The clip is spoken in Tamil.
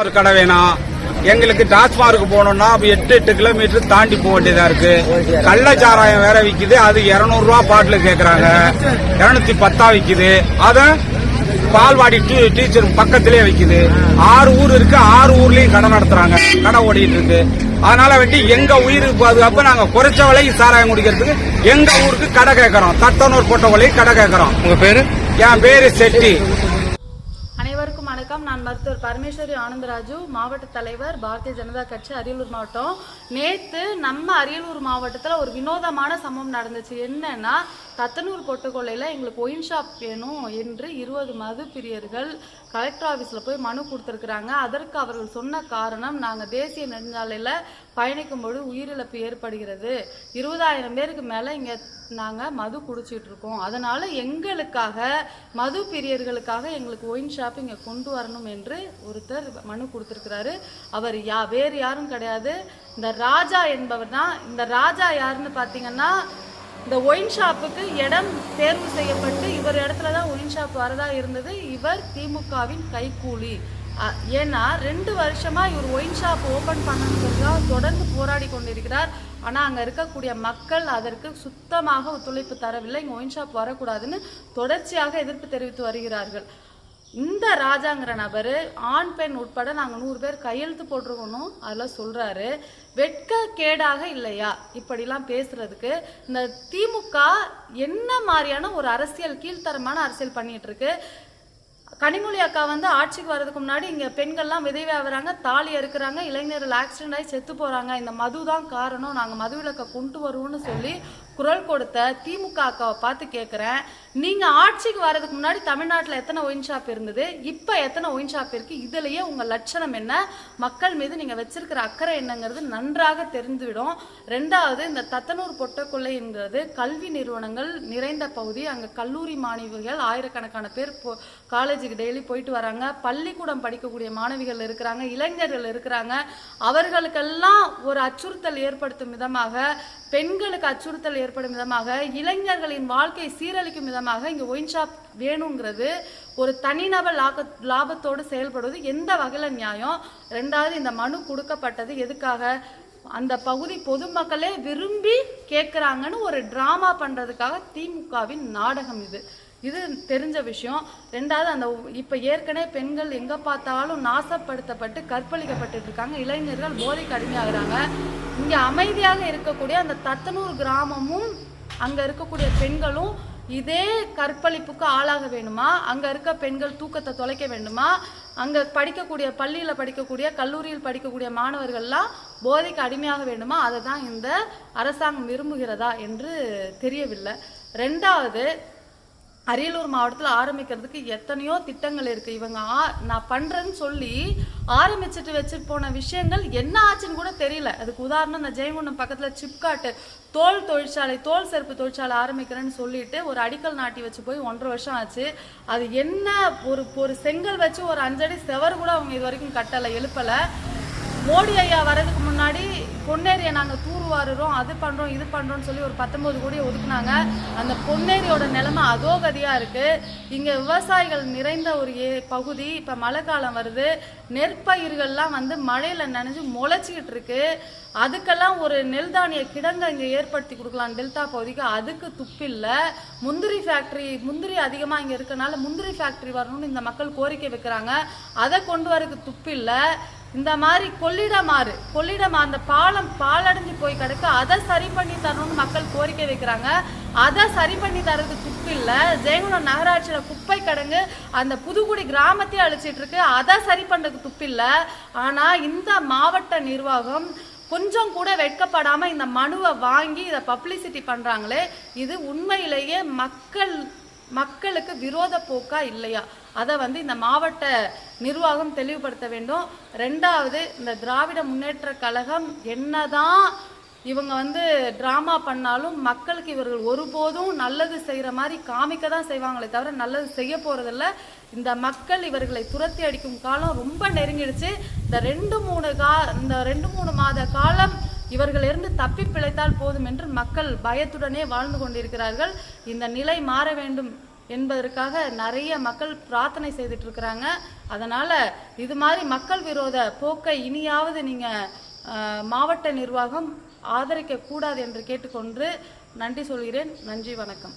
ஒரு கடை வேணும் எங்களுக்கு டாஸ்மார்க் அப்ப எட்டு எட்டு கிலோமீட்டர் தாண்டி போக வேண்டியதா இருக்கு. கள்ளச்சாராயம் வேற விக்குது. அது 200 ரூபா பாட்டில் கேக்குறாங்க. இருநூத்தி பத்தா விக்குது. அத பால்வாடி டீச்சர் பக்கத்திலே விக்குது. ஆறு ஊர் இருக்கு. ஆறு ஊர்லயும் கடை நடத்துறாங்க. கடை ஓடிட்டு இருக்கு. அதனால வேண்டி எங்க உயிருக்கு பாதுகாப்பு நாங்க குறைச்ச விலைக்கு சாராயம் குடிக்கிறதுக்கு எங்க ஊருக்கு கடை கேட்கறோம் தத்தனூர் போட்ட விலைக்கு கடை கேட்கறோம் உங்க பேரு? என் பேரு செட்டி. அனைவருக்கும் வணக்கம். நான் மருத்துவர் பரமேஸ்வரி ஆனந்தராஜு மாவட்ட தலைவர் பாரதிய ஜனதா கட்சி அரியலூர் மாவட்டம். நேற்று நம்ம அரியலூர் மாவட்டத்தில் ஒரு வினோதமான சம்பவம் நடந்துச்சு. என்னன்னா தத்தனூர் பொட்டுக்கொள்ளையில் எங்களுக்கு ஒயின் ஷாப் வேணும் என்று இருபது மது பிரியர்கள் கலெக்டர் ஆஃபீஸில் போய் மனு கொடுத்துருக்குறாங்க. அதற்கு அவர்கள் சொன்ன காரணம் நாங்கள் தேசிய நெடுஞ்சாலையில் பயணிக்கும்போது உயிரிழப்பு ஏற்படுகிறது. இருபதாயிரம் பேருக்கு மேலே இங்கே நாங்கள் மது குடிச்சிட்டு இருக்கோம். எங்களுக்காக மது பிரியர்களுக்காக எங்களுக்கு ஒயின் ஷாப் இங்கே கொண்டு வரணும் என்று ஒருத்தர் மனு கொடுத்துருக்கிறாரு. அவர் யா வேறு யாரும் கிடையாது. இந்த ராஜா என்பவர் தான். இந்த ராஜா யாருன்னு பார்த்தீங்கன்னா இந்த ஒயின் ஷாப்புக்கு இடம் தேர்வு செய்யப்பட்டு இவர் இடத்துல தான் ஒயின் ஷாப் வரதா இருந்தது. இவர் திமுகவின் கைக்கூலி ஏன்னா ரெண்டு வருஷமாக இவர் ஒயின் ஷாப் ஓப்பன் பண்ணணுங்கிறதுக்காக தொடர்ந்து போராடி கொண்டிருக்கிறார். ஆனால் அங்கே இருக்கக்கூடிய மக்கள் அதற்கு சுத்தமாக ஒத்துழைப்பு தரவில்லை. இங்கே ஒயின் ஷாப் வரக்கூடாதுன்னு தொடர்ச்சியாக எதிர்ப்பு தெரிவித்து வருகிறார்கள். இந்த ராஜாங்கிற நபர் ஆண் பெண் உட்பட நாங்கள் நூறு பேர் கையெழுத்து போட்டிருக்கணும். அதில் சொல்கிறாரு வெட்க கேடாக இல்லையா? இப்படிலாம் பேசுகிறதுக்கு இந்த திமுக என்ன மாதிரியான ஒரு அரசியல் கீழ்த்தரமான அரசியல் பண்ணிகிட்ருக்கு கனிமொழி அக்கா வந்து ஆட்சிக்கு வர்றதுக்கு முன்னாடி இங்கே பெண்கள்லாம் விதவையாகிறாங்க தாலி அறுக்கிறாங்க இளைஞர்கள் ஆக்சிடென்ட் ஆகி செத்து போகிறாங்க இந்த மது தான் காரணம். நாங்கள் மது விளக்கை கொண்டு வருவோம்னு சொல்லி குரல் கொடுத்த திமுக அக்காவை பார்த்து கேட்குறேன் நீங்கள் ஆட்சிக்கு வர்றதுக்கு முன்னாடி தமிழ்நாட்டில் எத்தனை ஒயின் ஷாப் இருந்தது? இப்போ எத்தனை ஒயின் ஷாப் இருக்குது இதுலேயே உங்கள் லட்சணம் என்ன? மக்கள் மீது நீங்கள் வச்சிருக்கிற அக்கறை என்னங்கிறது நன்றாக தெரிந்துவிடும். ரெண்டாவது இந்த தத்தனூர் பொட்டக்கொள்ளை என்கிறது கல்வி நிறுவனங்கள் நிறைந்த பகுதி. அங்கே கல்லூரி மாணவிகள் ஆயிரக்கணக்கான பேர் போ- காலேஜுக்கு டெய்லி போயிட்டு வராங்க. பள்ளிக்கூடம் படிக்கக்கூடிய மாணவிகள் இருக்கிறாங்க இளைஞர்கள் இருக்கிறாங்க. அவர்களுக்கெல்லாம் ஒரு அச்சுறுத்தல் ஏற்படுத்தும் விதமாக பெண்களுக்கு அச்சுறுத்தல் ஏற்படும் விதமாக இளைஞர்களின் வாழ்க்கை சீரழிக்கும் விதமாக இங்கே ஒயின் ஷாப் வேணுங்கிறது ஒரு தனிநபர் லாப லாபத்தோடு செயல்படுவது எந்த வகையில் நியாயம்? ரெண்டாவது இந்த மனு கொடுக்கப்பட்டது எதுக்காக? அந்த பகுதி பொதுமக்களே விரும்பி கேட்குறாங்கன்னு ஒரு ட்ராமா பண்ணுறதுக்காக திமுகவின் நாடகம் இது. இது தெரிஞ்ச விஷயம். ரெண்டாவது அந்த இப்போ ஏற்கனவே பெண்கள் எங்கே பார்த்தாலும் நாசப்படுத்தப்பட்டு கற்பழிக்கப்பட்டு இருக்காங்க. இளைஞர்கள் போதைக்கு அடிமையாகிறாங்க இங்கே அமைதியாக இருக்கக்கூடிய அந்த தத்தனூர் கிராமமும் அங்கே இருக்கக்கூடிய பெண்களும் இதே கற்பழிப்புக்கு ஆளாக வேணுமா அங்கே இருக்க பெண்கள் தூக்கத்தை தொலைக்க வேண்டுமா? அங்கே படிக்கக்கூடிய பள்ளியில் படிக்கக்கூடிய கல்லூரியில் படிக்கக்கூடிய மாணவர்கள்லாம் போதைக்கு அடிமையாக வேண்டுமா? அதை தான் இந்த அரசாங்கம் விரும்புகிறதா என்று தெரியவில்லை. ரெண்டாவது அரியலூர் மாவட்டத்தில் ஆரம்பிக்கிறதுக்கு எத்தனையோ திட்டங்கள் இருக்கு. இவங்க ஆ- நான் பண்ணுறேன்னு சொல்லி ஆரம்பிச்சுட்டு வச்சுட்டு போன விஷயங்கள் என்ன ஆச்சுன்னு கூட தெரியல. அதுக்கு உதாரணம் இந்த ஜெயங்குண்டம் பக்கத்தில் சிப்காட்டு தோல் தொழிற்சாலை தோல் செருப்பு தொழிற்சாலை ஆரம்பிக்கிறேன்னு சொல்லிட்டு ஒரு அடிக்கல் நாட்டி வச்சு போய் ஒன்றரை வருஷம் ஆச்சு. அது என்ன ஒரு ஒரு செங்கல் வச்சு ஒரு அஞ்சடி செவர் கூட அவங்க இது வரைக்கும் கட்டலை எழுப்பலை. மோடி ஐயா வர்றதுக்கு முன்னாடி பொன்னேரியை நாங்கள் தூர்வாருறோம் அது பண்ணுறோம் இது பண்ணுறோம்னு சொல்லி ஒரு பத்தொன்பது கோடி ஒதுக்குனாங்க. அந்த பொன்னேரியோட நிலைமை அதோகதியாக இருக்குது இங்கே விவசாயிகள் நிறைந்த ஒரு ஏ பகுதி இப்போ மழை காலம் வருது. நெற்பயிர்கள்லாம் வந்து மழையில் நனைஞ்சு முளைச்சிக்கிட்டு இருக்கு. அதுக்கெல்லாம் ஒரு நெல் தானிய கிடங்கை இங்கே ஏற்படுத்தி கொடுக்கலாம் டெல்டா பகுதிக்கு. அதுக்கு துப்பில்லை முந்திரி ஃபேக்ட்ரி முந்திரி அதிகமாக இங்கே இருக்கனால முந்திரி ஃபேக்ட்ரி வரணும்னு இந்த மக்கள் கோரிக்கை வைக்கிறாங்க. அதை கொண்டு வரதுக்கு துப்பில்லை இந்த மாதிரி கொள்ளிடமாறு கொள்ளிடம் அந்த பாலம் பாலடைஞ்சு போய் கிடக்க அதை சரி பண்ணி தரணும்னு மக்கள் கோரிக்கை வைக்கிறாங்க. அதை சரி பண்ணி தரது துப்பு இல்லை. ஜெயங்குளம் நகராட்சியில் குப்பை கிடங்கு அந்த புதுக்குடி கிராமத்தையே அழிச்சிட்டு இருக்கு. அதை சரி பண்றதுக்கு துப்பு இல்லை. இந்த மாவட்ட நிர்வாகம் கொஞ்சம் கூட வெட்கப்படாமல் இந்த மனுவை வாங்கி இதை பப்ளிசிட்டி பண்ணுறாங்களே இது உண்மையிலேயே மக்கள் மக்களுக்கு விரோத போக்கா இல்லையா? அதை வந்து இந்த மாவட்ட நிர்வாகம் தெளிவுபடுத்த வேண்டும். ரெண்டாவது இந்த திராவிட முன்னேற்ற கழகம் என்னதான் இவங்க வந்து ட்ராமா பண்ணாலும் மக்களுக்கு இவர்கள் ஒருபோதும் நல்லது செய்கிற மாதிரி காமிக்க தான் செய்வாங்களே தவிர நல்லது செய்ய போகிறதில்ல இந்த மக்கள் இவர்களை துரத்தி அடிக்கும் காலம் ரொம்ப நெருங்கிடுச்சு. இந்த ரெண்டு மூணு கா இந்த ரெண்டு மூணு மாத காலம் இவர்களிருந்து தப்பி பிழைத்தால் போதும் என்று மக்கள் பயத்துடனே வாழ்ந்து கொண்டிருக்கிறார்கள். இந்த நிலை மாற வேண்டும் என்பதற்காக நிறைய மக்கள் பிரார்த்தனை செய்துட்டு இருக்கிறாங்க அதனால் இது மாதிரி மக்கள் விரோத போக்கை இனியாவது நீங்கள் மாவட்ட நிர்வாகம் ஆதரிக்க கூடாது என்று கேட்டுக்கொண்டு நன்றி சொல்கிறேன். நன்றி வணக்கம்.